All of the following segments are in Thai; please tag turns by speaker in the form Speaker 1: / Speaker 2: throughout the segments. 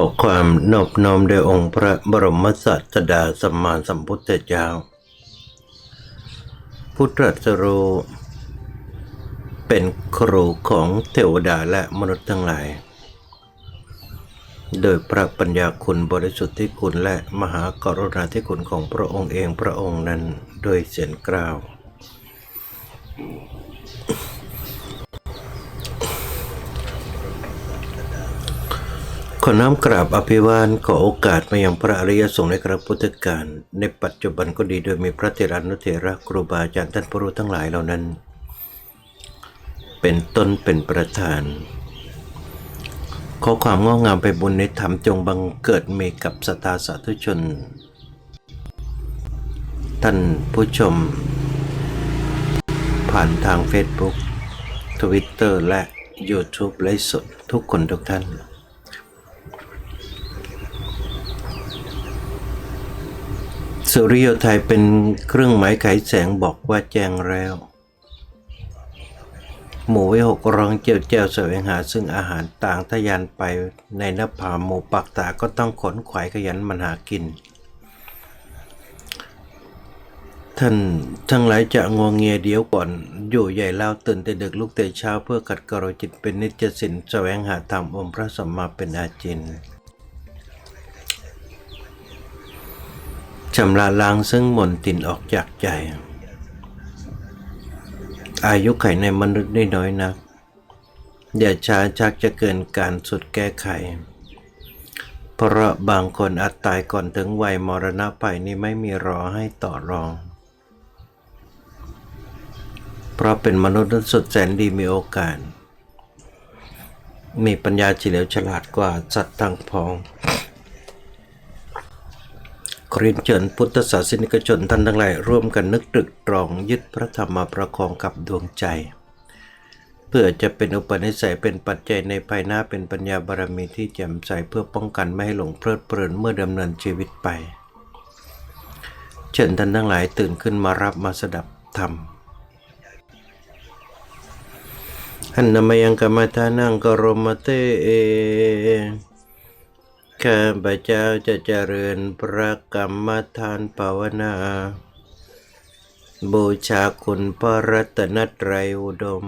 Speaker 1: อความนอบน้อมโดยองค์พระบรมศาสดาสัมมาสัมพุทธเจ้าพุทธรัสรู้เป็นครูของเทวดาและมนุษย์ทั้งหลาย โดยพระปัญญาคุณบริสุทธิ์ที่คุณและมหากรุณาธิคุณของพระองค์เองพระองค์นั้นโดยเสียงกล่าว ขอน้อมกราบอภิวาทขอโอกาสมายังพระอริยสงฆ์ในครั้งพุทธกาลในปัจจุบันก็ดีโดยมีพระเถรานุเถระครูบาอาจารย์ท่านพระรู้ทั้งหลายเหล่านั้น เป็นต้นเป็นประธาน ขอความงอกงามไปบุญในธรรมจงบังเกิดมีกับสตาสาธุชน ท่านผู้ชม ผ่านทาง Facebook Twitter และ YouTube ไลฟ์สดทุกคนทุกท่าน สุริโยไทยเป็นเครื่องหมายไขแสงบอกว่าแจ้งแล้ว หมูไว้หกร้องเจียวเจียวแสวงหาซึ่งอาหารต่างทะยานไปในน้าหมูปักตาก็ต้องขนขวายขยันมันหากิน ท่านทั้งหลายจะงวงเงียเดียวก่อน อยู่ใหญ่เล่าตื่นแต่ดึกลุกแต่เช้าเพื่อขัดกลาจิตเป็นนิจสินแสวงหาธรรมองค์พระสัมมาเป็นอาจิน ชำระล้างซึ่งมนตินออกจากใจ อายุไขในมนุษย์ได้น้อยนัก อย่าช้าชักจะเกินการสุดแก้ไข เพราะบางคนอาจตายก่อนถึงวัยมรณะไปนี่ไม่มีรอให้ต่อรอง เพราะเป็นมนุษย์สุดแสนดีมีโอกาส มีปัญญาเฉลียวฉลาดกว่าสัตว์ทั้งพอง ขอเรียนเชิญพุทธศาสนิกชนท่านทั้งหลายร่วมกันนึกตรึกตรองยึดพระธรรมมาประคองกับดวงใจ เพื่อจะเป็นอุปนิสัยเป็นปัจจัยในภายหน้าเป็นปัญญาบารมีที่แจ่มใสเพื่อป้องกันไม่ให้หลงเพลิดเพลินเมื่อดำเนินชีวิตไป เชิญท่านทั้งหลายตื่นขึ้นมารับมาสดับธรรมหันนามยังกรรมฐานังกรมเตเอ ข้าพเจ้าจะเจริญพระกรรมฐานภาวนา บูชาคุณพระรัตนตรัยอุดม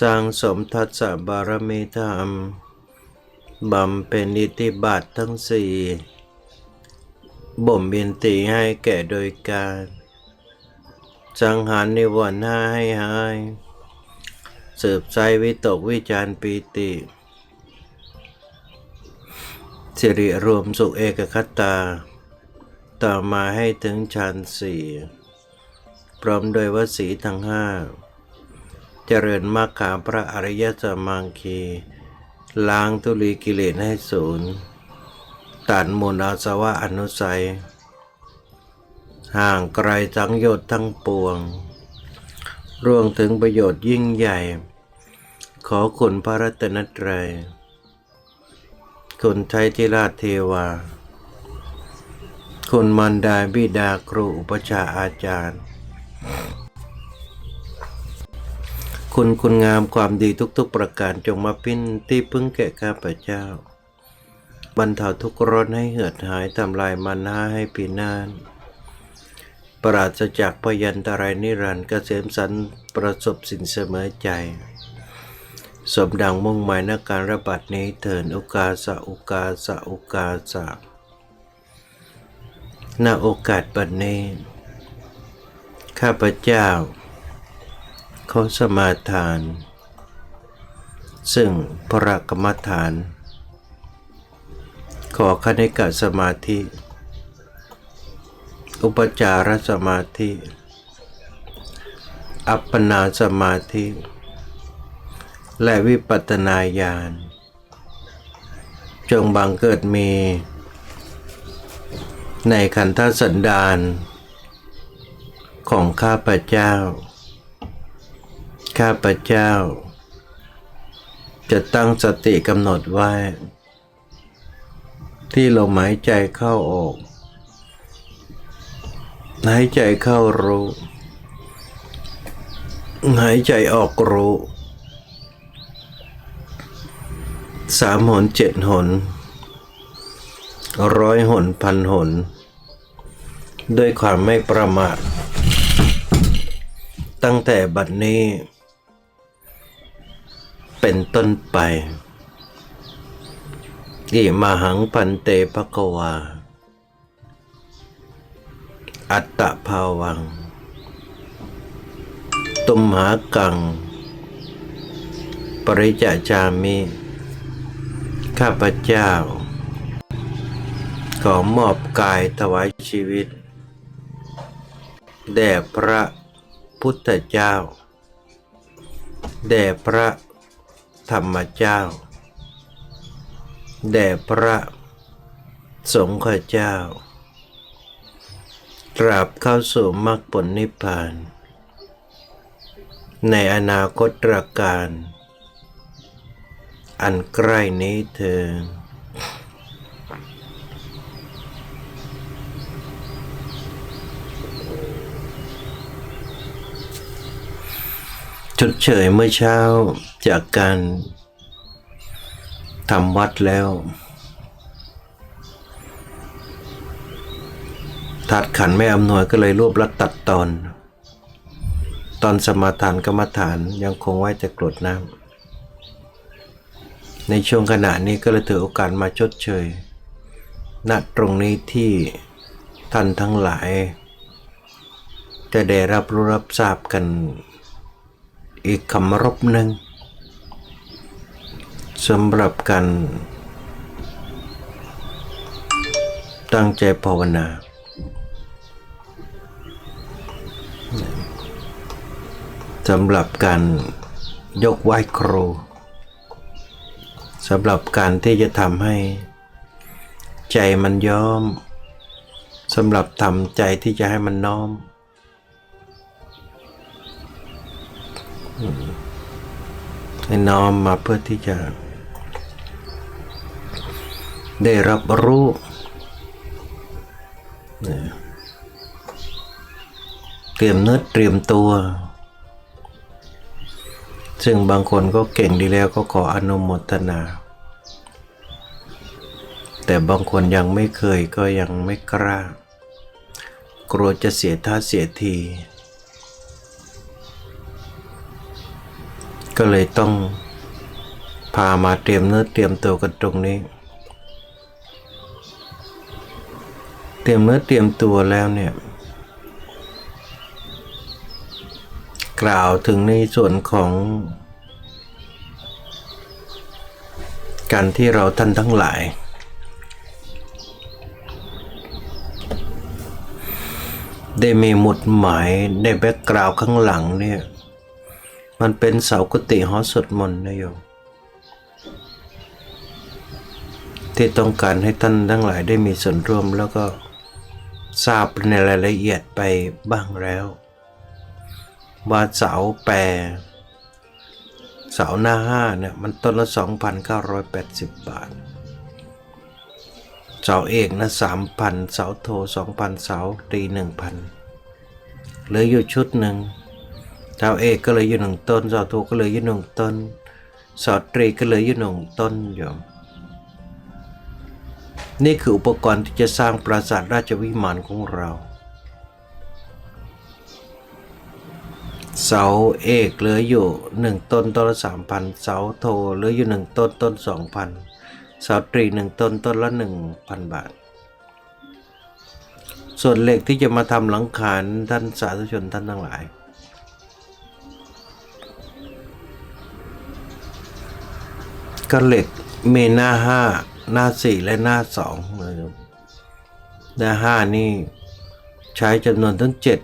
Speaker 1: สร้างสมทัศบารมีธรรม บำเพ็ญอิทธิบาททั้งสี่บ่มเบียนตีให้แก่โดยการสังหารนิวรณ์ห้าให้หาย สืบใจวิตกวิจารปีติ สิริรวมสุขเอกคตา ต่อมาให้ถึงฌานสี่พร้อมโดยวสีทั้งห้าเจริญมรรคาพระอริยสมังคีล้างทุลีกิเลสให้ศูนย์ตัดมูลอาสวะอนุสัย ห่างไกลทั้งโยชน์ทั้งปวง ร่วงถึงประโยชน์ยิ่งใหญ่ ขอคุณพระรัตนตรัย คุณไทยทิราชเทวา คุณมันดาบิดาครูอุปชาอาจารย์ คุณคุณงามความดีทุกๆประการจงมาพิ้นที่พึ่งแก่ข้าพเจ้า บรรเทาทุกข์ร้อนให้เหือดหายทำลายมันหาให้ปีนานปราศจากพยันตรายนิรันดร์เกษมสันประสบสิ่งเสมอใจ สมดังมุ่งหมายในกการระบาดนี้เถินโอกาสะโอกาสะโอกาสะณโอกาสบัดนี้ ข้าพเจ้า ขอสมาทาน ซึ่งพระกรรมฐาน ขอคณิกะสมาธิ อุปจารสมาธิ อัปปนาสมาธิ และวิปัตนาญาณจงบังเกิดมี ในขันธสันดานของข้าพเจ้า ข้าพเจ้า จะตั้งสติกำหนดไว้ ที่ลมหายใจเข้าออก หายใจเข้ารู้ หายใจออกรู้ สามหนเจ็ดหนร้อยหนพันหน ด้วยความไม่ประมาท ตั้งแต่บัดนี้ เป็นต้นไปอิมาหังพันเตภกวา อัตตะภาวัง ตุมหากัง ปริจจามิ ข้าพเจ้า ขอมอบกายถวายชีวิต แด่พระพุทธเจ้า แด่พระธรรมเจ้า แด่พระสงฆ์เจ้า ตราบเข้าสู่มรรคผลนิพพาน ในอนาคตรการ อันใกล้นี้เธอ ชดเชยเมื่อเช้าจากการทำวัดแล้วถัดขันไม่อำนวยก็เลยรวบรัดตัดตอน ตอนสมาทานกรรมฐานยังคงไว้แต่กรดน้ำ ในช่วงขณะนี้ก็เลยถือโอกาสมาชดเชยณตรงนี้ที่ท่านทั้งหลาย จะได้รับรู้รับทราบกัน อีกคำรบหนึ่งสำหรับการตั้งใจภาวนา สำหรับการยกไหว้ครู สำหรับการที่จะทำให้ ใจมันย้อมสำหรับทำใจที่จะให้มันน้อม ให้น้อมมาเพื่อที่จะ ได้รับรู้เตรียมเนื้อเตรียมตัว ซึ่งบางคนก็เก่งดีแล้วก็ขออนุโมทนา แต่บางคนยังไม่เคยก็ยังไม่กล้า กลัวจะเสียท่าเสียที ก็เลยต้องพามาเตรียมเนื้อเตรียมตัวกันตรงนี้ เตรียมเนื้อเตรียมตัวแล้วเนี่ย กล่าวถึงในส่วนของการที่เราท่านทั้งหลาย ได้มีหมุดหมายในแบ็กกราวข้างหลังเนี่ย มันเป็นเสากุฏิหอสวดมนต์นะโยมที่ต้องการให้ท่านทั้งหลายได้มีส่วนร่วมแล้วก็ทราบในรายละเอียดไปบ้างแล้ว ว่าเสาแปรเสาหน้าห้าเนี่ยมันต้นละ 2,980 บาท เสาเอกนะ 3,000 เสาโท 2,000 เสาตี1,000 เหลืออยู่ชุดหนึ่งเสาเอกก็เลยอยู่หนึ่งต้น เสาโทก็เลยอยู่หนึ่งต้น เสาตรีก็เลยอยู่หนึ่งต้นโยมนี่คืออุปกรณ์ที่จะสร้างปราสาทราชวิมานของเรา เสาเอกเหลืออยู่หนึ่งต้นต้นละสามพันเสาโทเหลืออยู่หนึ่งต้นต้นสองพันเสาตรีหนึ่งต้นต้นละหนึ่งพันบาท ส่วนเหล็กที่จะมาทำหลังคาท่านสาธุชนท่านทั้งหลาย ก็เหล็กมีหน้าห้าหน้าสี่และหน้าสองนะครับหน้าห้านี่ใช้จำนวนทั้งเจ็ด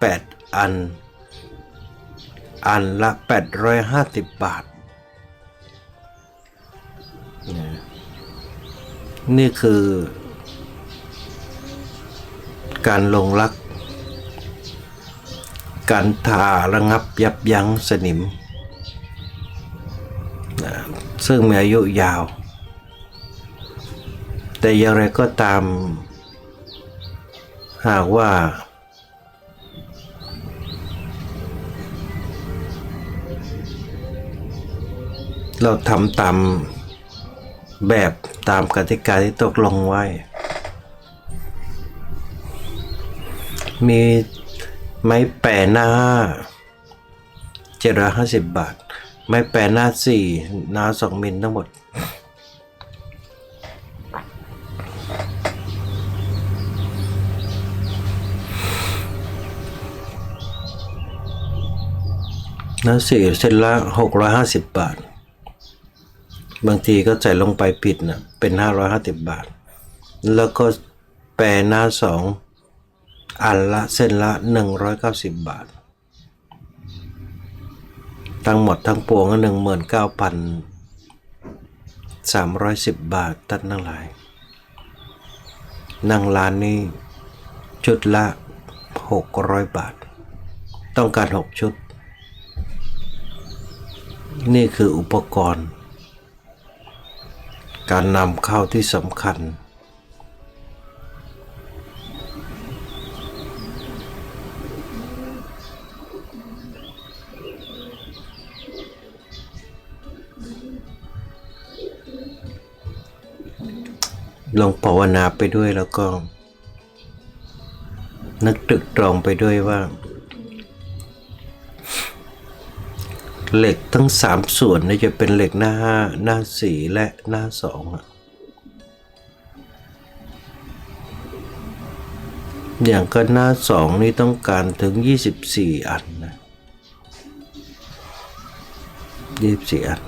Speaker 1: แปดอัน อันละ 850 บาท นี่คือ การลงรัก การทาระงับยับยั้งสนิม ซึ่งมีอายุยาว แต่อย่างไรก็ตาม หากว่า เราทำตามแบบตามกติกาที่ตกลงไว้ มีไม้แปะหน้าเจ็ดร้อยห้าสิบบาท ไม้แปะหน้าสี่หน้าสองมิลทั้งหมด หน้าสี่เส้นละหกร้อยห้าสิบบาท บางทีก็ใส่ลงไปผิดนะเป็นห้าร้อยห้าสิบบาท แล้วก็แปรหน้าสองอันละเส้นละหนึ่งร้อยเก้าสิบบาท ทั้งหมดทั้งปวงก็หนึ่งหมื่นเก้าพันสามร้อยสิบบาทตัดนั่งหลายนั่งร้านนี้ชุดละหกร้อยบาท ต้องการหกชุด นี่คืออุปกรณ์ การนำเข้าที่สำคัญ ลองภาวนาไปด้วยแล้วก็ นึกตรึกตรองไปด้วยว่า เหล็กทั้งสามส่วนนี่จะเป็นเหล็กหน้าห้าหน้าสี่และหน้าสองอะอย่างก็หน้าสองนี่ต้องการถึง 24 อันนะ24 อัน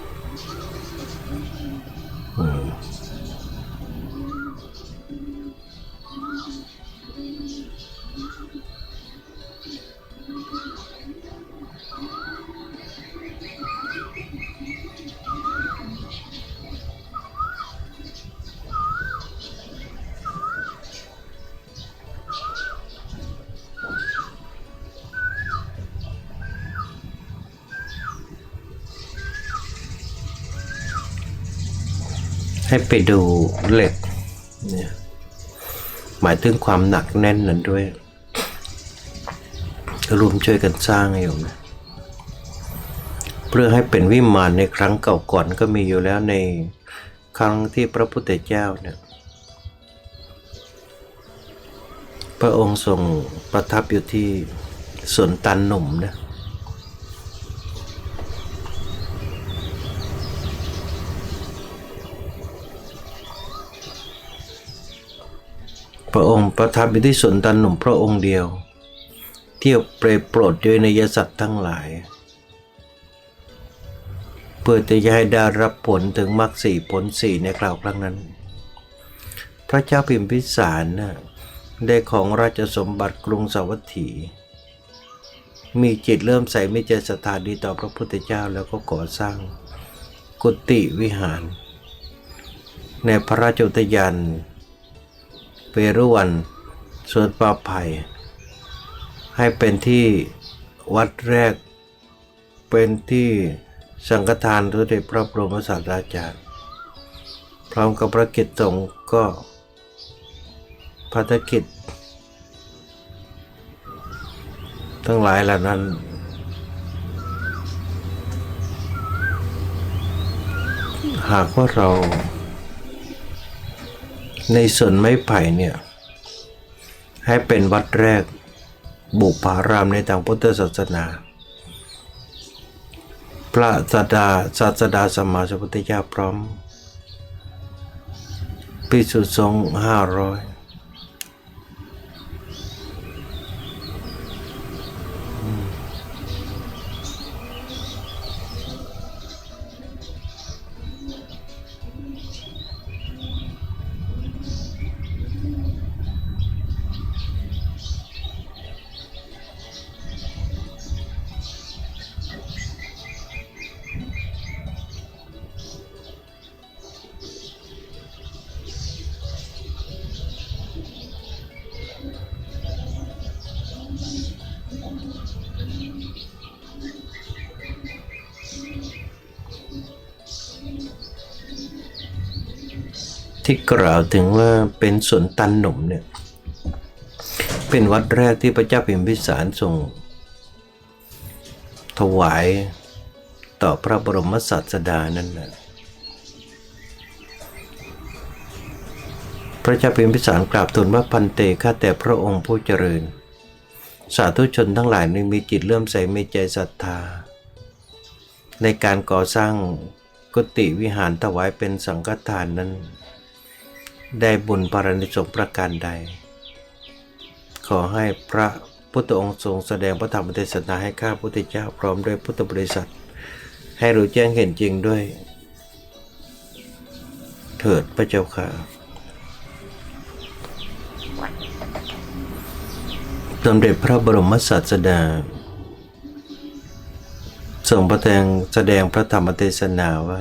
Speaker 1: ให้ไปดูเหล็กเนี่ยหมายถึงความหนักแน่นนั้นด้วยรวมช่วยกันสร้างอยู่นะเพื่อให้เป็นวิมานในครั้งเก่าก่อนก็มีอยู่แล้วในครั้งที่พระพุทธเจ้าเนี่ยพระองค์ทรงประทับอยู่ที่สวนตันหนุ่มนะ ระองค์ประทับอยู่ที่สวนตันหนุ่มพระองค์เดียว เที่ยวเปรยโปรดด้วยนยสัตว์ทั้งหลาย เพื่อจะให้ได้รับผลถึงมรรคสี่ผลสี่ในคราวครั้งนั้น พระเจ้าพิมพิสารนะได้ของราชสมบัติกรุงสาวัตถี มีจิตเริ่มใส่ไม่ใจศรัทธาดีต่อพระพุทธเจ้าแล้วก็ก่อสร้าง กุฏิวิหาร ในพระราชอุทยาน เปรุวันสวนป่าไผ่ให้เป็นที่วัดแรก เป็นที่สังฆทานสมเด็จพระบรมศาสดาจารย์ พร้อมกับพระกิจสงฆ์ก็ภารกิจ ทั้งหลายเหล่านั้น หากว่าเรา ในส่วนไม้ไผ่เนี่ยให้เป็นวัดแรกบุพารามในทางพุทธศาสนา พระสดาศาสดาสมมาสัมพุทธเจ้าพร้อม พิสุสงห้าร้อย ที่กล่าวถึงว่าเป็นสวนตันหนุ่มเนี่ยเป็นวัดแรกที่พระเจ้าพิมพิสารทรง ถวายต่อพระบรมศาสดานั่นแหละพระเจ้าพิมพิสารกราบทูลว่าพันเตข้าแต่พระองค์ผู้เจริญ สาธุชนทั้งหลายนี้มีจิตเลื่อมใสมีใจศรัทธา ในการก่อสร้างกุฏิวิหารถวายเป็นสังฆทานนั้น ได้บุญปารณิสงประการใด ขอให้พระพุทธองค์ทรงแสดงพระธรรมเทศนาให้ข้าพุทธเจ้าพร้อมด้วยพุทธบริษัท ให้รู้แจ้งเห็นจริงด้วย เถิดพระเจ้าค่ะสมเด็จพระบรมศาสดาทรงประแสดงแสดงพระธรรมเทศนาว่า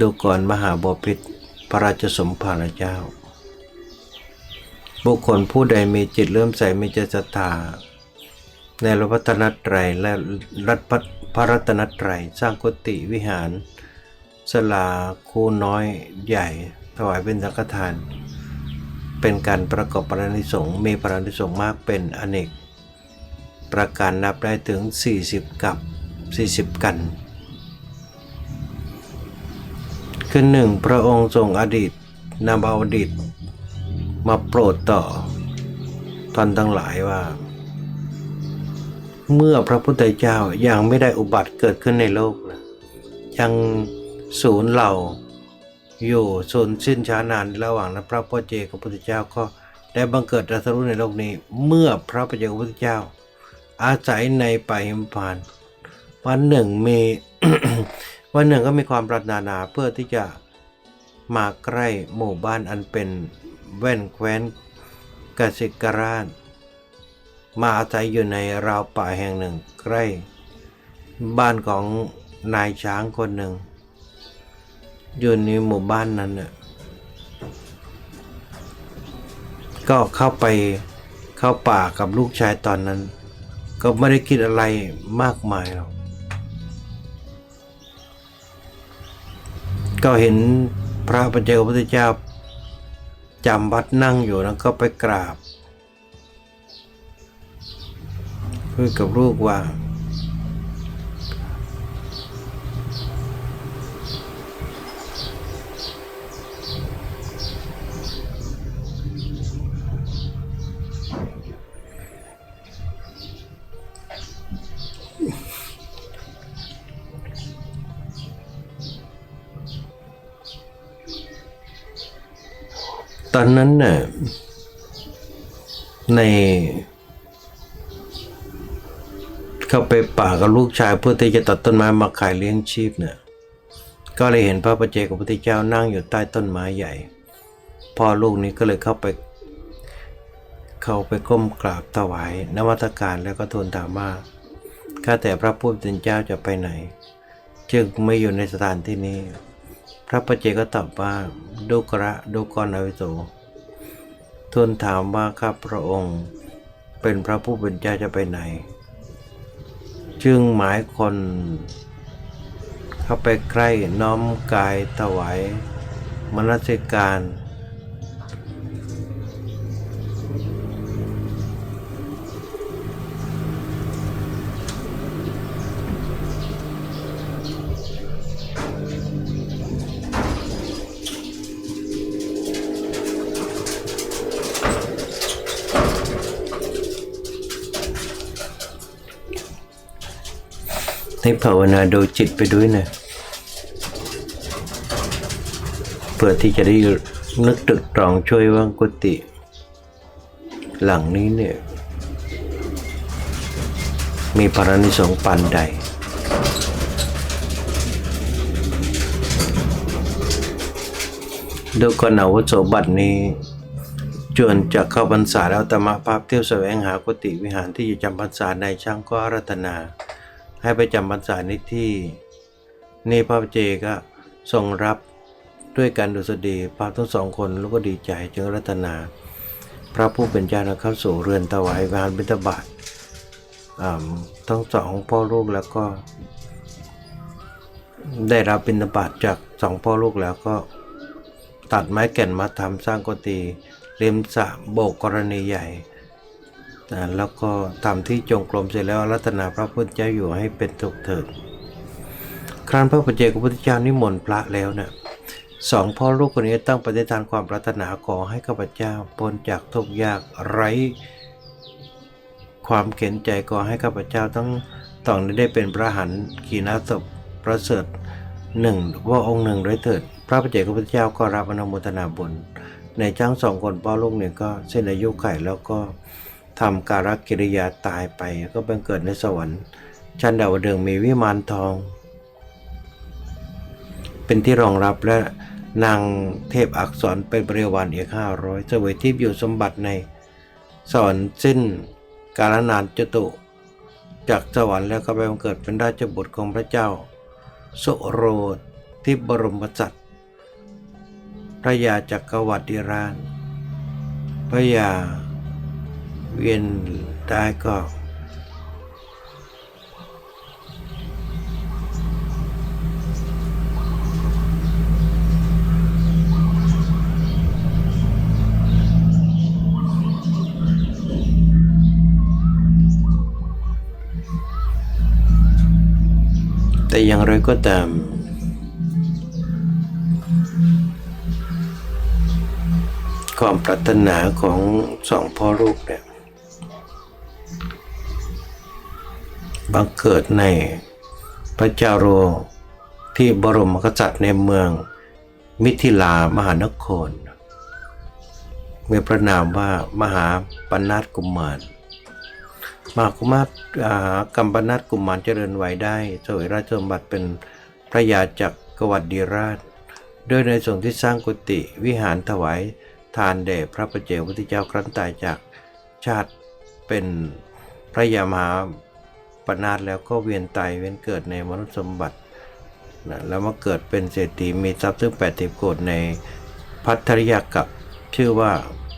Speaker 1: ดูก่อนมหาบพิตร พระราชสมภารเจ้า บุคคลผู้ใดมีจิตเลื่มใสมีใจศรัทธาในรัตนตรัยและรัตพระรัตนตรัยสร้างกุฏิวิหารสลาคูน้อยใหญ่ ถวายเป็นสังฆทาน เป็นการประกอบปรณิสงมีปรณิสงมากเป็นอเนก ประการนับได้ถึง 40 กับ 40 กัน คือหนึ่งพระองค์ทรงอดีตนำเอาอดีตมาโปรดต่อท่านทั้งหลายว่า เมื่อพระพุทธเจ้ายังไม่ได้อุบัติเกิดขึ้นในโลกนะยังศูนย์เหล่าอยู่ส่วนสิ้นช้านานระหว่างนั้นพระพ่อเจกับพระพุทธเจ้าก็ได้บังเกิดตรัสรู้ในโลกนี้ เมื่อพระปัจเจกพระพุทธเจ้า อาศัยในป่าหิมพานต์ วันหนึ่งมีวันหนึ่งก็มีความปรารถนาเพื่อที่จะมาใกล้หมู่บ้านอันเป็นแว่นแคว้นกสิกราช มาอาศัยอยู่ในราวป่าแห่งหนึ่งใกล้ บ้านของนายช้างคนหนึ่ง อยู่ในหมู่บ้านนั้นน่ะก็เข้าไปเข้าป่ากับลูกชายตอนนั้น ก็ไม่ได้คิดอะไรมากมายหรอก ก็เห็นพระปัจเจกพุทธเจ้าจำวัดนั่งอยู่แล้วก็ไปกราบพูดกับลูกว่า นั้นน่ะในเข้าไปป่ากับลูกชายเพื่อที่จะตัดต้นไม้มาขายเลี้ยงชีพเนี่ยก็เลยเห็นพระประเจกับพระพุทธเจ้านั่งอยู่ใต้ต้นไม้ใหญ่พ่อลูกนี้ก็เลยเข้าไป เข้าไปก้มกราบถวายนวัตการแล้วก็ทูลถามว่าข้าแต่พระผู้เป็นเจ้าจะไปไหน จึงไม่อยู่ในสถานที่นี้ พระประเจก็ตอบว่าดูกระดูกรอวิโส ทูลถามว่าข้าพระองค์ เป็นพระผู้เป็นเจ้าจะไปไหน จึงหมายคน เข้าไปใกล้น้อมกายถวายมนสิการ ให้ภาวนาดูจิตไปด้วยนะ เพื่อที่จะได้นึกตรึกตรองช่วยว่างกุฏิหลังนี้เนี่ย มีพระนิสงปันใด ดูก่อนอาวุโสบัตรนี้จวนจะเข้าพรรษาแล้วตมะภาพเที่ยวแสวงหากุฏิวิหารที่อยู่จำพรรษาในช่างก็รัตนา ให้ไปจำพรรษาในที่นี่พระเจก็ทรงรับด้วยการดุษฎีพระทั้งสองคนแล้วก็ดีใจจึงรัตนา พระผู้เป็นเจ้านะเข้าสู่เรือนถวายงานบิณฑบาตทั้งสองพ่อลูกแล้วก็ ได้รับบิณฑบาตจากสองพ่อลูกแล้วก็ ตัดไม้แก่นมาทำสร้างกุฏิริมสระโบกกรณีใหญ่ อ่าแล้วก็ทำที่จงกรมเสร็จแล้วรัตนาพระพุทธเจ้าอยู่ให้เป็นสุขเถิดครั้นพระปัจเจกพุทธเจ้านิมนต์พระแล้วเนะ่ะสองพ่อลูกคนนี้ตั้งปฏิฐานความปรารถนาขอให้ข้าพเจ้าพ้นจากทุกข์ยากไร้ ความเข็นใจขอให้ข้าพเจ้าต้องต้องได้เป็นพระหันขีณาศพประเสริฐหนึ่งว่าองค์หนึ่งด้วยเถิด พระปเจกพุทธเจ้าก็รับอนุโมทนาบุญในจ้างสองคนพ่อลูกเนี่ยก็เส้นอายุไขแล้วก็ ทำการกิริยาตายไปก็เป็นเกิดในสวรรค์ ชั้นดาวดึงมีวิมานทอง เป็นที่รองรับและนางเทพอักษรเป็นบริวารอีกห้าร้อยเสวยทิพย์อยู่สมบัติในสวรรค์สิ้นกาลนานจตุ จากสวรรค์แล้วก็ไปบังเกิดเป็นราชบุตรของพระเจ้าสุโรที่บรมจักรพระยาจักรวรรดิราชพระยา เวียนได้ก็แต่อย่างไรก็ตาม ความปรารถนาของสองพ่อลูกเนี่ย บังเกิดในพระเจ้าโรที่บรมกษัตริย์ในเมืองมิถิลามหานครมีพระนามว่ามหาปนาตกุมาร มหากุมารอ่ากัมปนาตกุมารเจริญวัยได้สวยราชสมบัติเป็นพระยาจักรวรรดิราชโดยในส่วนที่สร้างกุฏิวิหารถวายทานแด่พระประเจกพุทธเจ้าครั้นตายจากชาติเป็นพระยามหา ปนาตแล้วก็เวียนตายเวียนเกิดในมนุษย์สมบัตินะแล้วมาเกิดเป็นเศรษฐีมีทรัพย์ซึ่งแปดสิบโกดในพัทริยากับชื่อว่า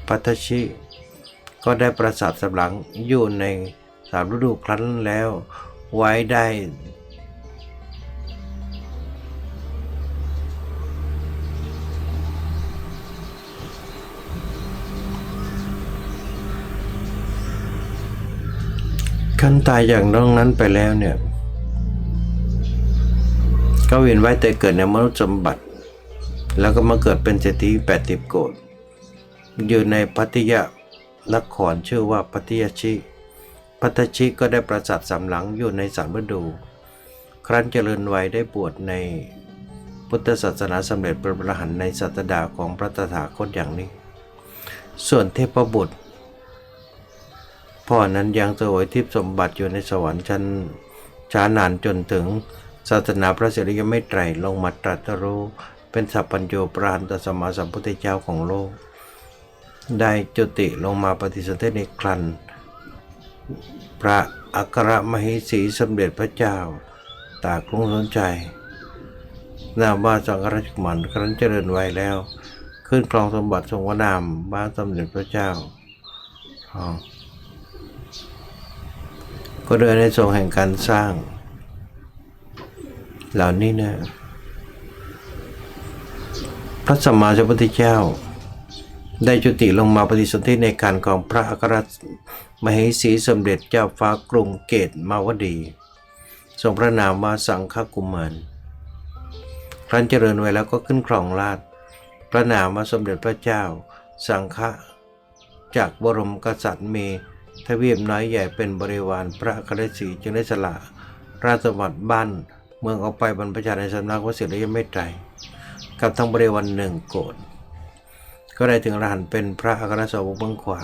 Speaker 1: พัทชิ ก็ได้ประสาทสำหลังอยู่ในสามฤดูครั้นแล้วไว้ได้ ขั้นตายอย่างน้องนั้นไปแล้วเนี่ย ก็เวียนว่ายแต่เกิดในมนุษย์สมบัติ แล้วก็มาเกิดเป็นเศรษฐีแปดสิบโกดอยู่ในพัทยานครชื่อว่าพัทยาชิ พัทชิก็ได้ประสาทสำหลังอยู่ในสามฤดู ครั้นเจริญวัยได้บวชในพุทธศาสนาสำเร็จเป็นพระหันในศาสดาของพระตถาคตอย่างนี้ ส่วนเทพบุตร พ่อนั้นยังเสวยทิพย์สมบัติอยู่ในสวรรค์ชั้นช้านานจนถึงศาสนาพระสิริยไม่ไตรลงมาตรัสรู้เป็นสัพพัญโยปราณตสมมาสัมพุทธเจ้าของโลก ได้จุติลงมาปฏิสนธิในครันพระอัครมหิสีสมเด็จพระเจ้า ตากรุงสนใจนามว่าสังฆราชกุมารครั้นเจริญวัยแล้ว ขึ้นครองสมบัติทรงวนามบ้านสมเด็จพระเจ้าอ๋อ ก็โดยในส่วนแห่งการสร้าง เหล่านี้นะ พระสัมมาสัมพุทธเจ้า ได้จุติลงมาปฏิสนธิในการของพระอัครมเหสีสมเด็จเจ้าฟ้ากรุงเกตมาวดี ทรงพระนามว่าสังฆกุมารครั้นเจริญไว้แล้วก็ขึ้นครองราชพระนามว่าสมเด็จพระเจ้า สังฆจากบรมกษัตริย์มี ทวีปน้อยใหญ่เป็นบริวารพระคฤษีจึงได้สละราชสมบัติบ้านเมืองออกไปบรรพชาในสำนักวสิริยไม่ไตรกับทั้งบริวารหนึ่งโกดก็ได้ถึงรหันเป็นพระอัครสาวกเบื้องขวา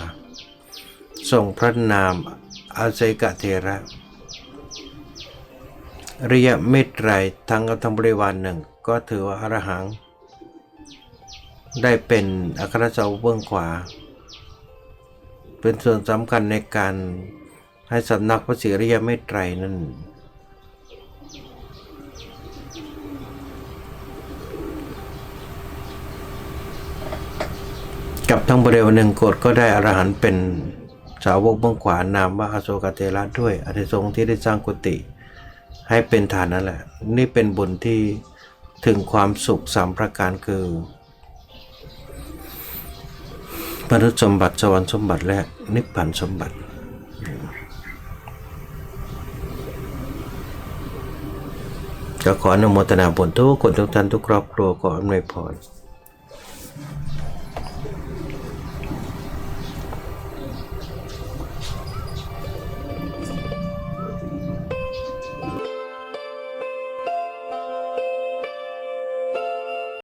Speaker 1: ทรงพระนามอาเซกะเทระอริยเมตไตรทั้งกับทั้งบริวารหนึ่งก็ถือว่าอรหัง ได้เป็นอัครสาวกเบื้องขวา เป็นส่วนสำคัญในการให้สำนักพระศรีอริยเมตไตรนั้น กับทั้งบริวารหนึ่งโกดก็ได้อรหันเป็นสาวกเบื้องขวานามว่าอโศกเทระด้วยอธิสงที่ได้สร้างกุฏิให้เป็นฐานนั่นแหละ นี่เป็นบุญที่ถึงความสุขสามประการคือ มนุษย์สมบัติสวรรค์สมบัติและนิพพานสมบัติ ก็ขออนุโมทนาบุญทุกคนทุกท่านทุกครอบครัวขออำนวยพร